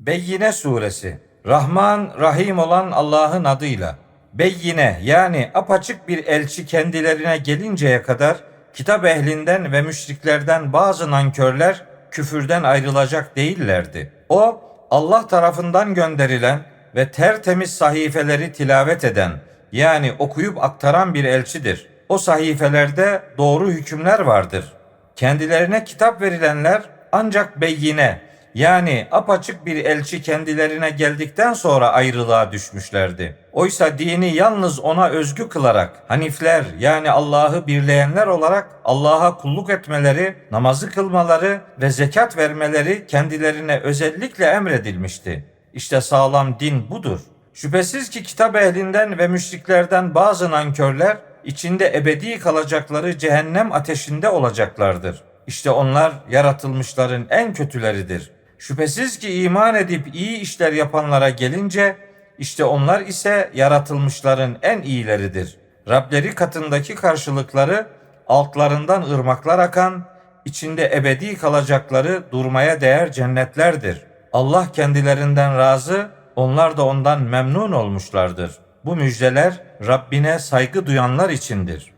Beyyine suresi Rahman Rahim olan Allah'ın adıyla Beyyine yani apaçık bir elçi kendilerine gelinceye kadar kitap ehlinden ve müşriklerden bazı nankörler küfürden ayrılacak değillerdi. O Allah tarafından gönderilen ve tertemiz sahifeleri tilavet eden yani okuyup aktaran bir elçidir. O sahifelerde doğru hükümler vardır. Kendilerine kitap verilenler ancak beyyine yani apaçık bir elçi kendilerine geldikten sonra ayrılığa düşmüşlerdi. Oysa dini yalnız ona özgü kılarak Hanifler yani Allah'ı birleyenler olarak Allah'a kulluk etmeleri, namazı kılmaları ve zekat vermeleri kendilerine özellikle emredilmişti. İşte sağlam din budur. Şüphesiz ki kitap ehlinden ve müşriklerden bazı nankörler içinde ebedi kalacakları cehennem ateşinde olacaklardır. İşte onlar yaratılmışların en kötüleridir. Şüphesiz ki iman edip iyi işler yapanlara gelince işte onlar ise yaratılmışların en iyileridir. Rableri katındaki karşılıkları altlarından ırmaklar akan, içinde ebedi kalacakları durmaya değer cennetlerdir. Allah kendilerinden razı, onlar da ondan memnun olmuşlardır. Bu müjdeler Rabbine saygı duyanlar içindir.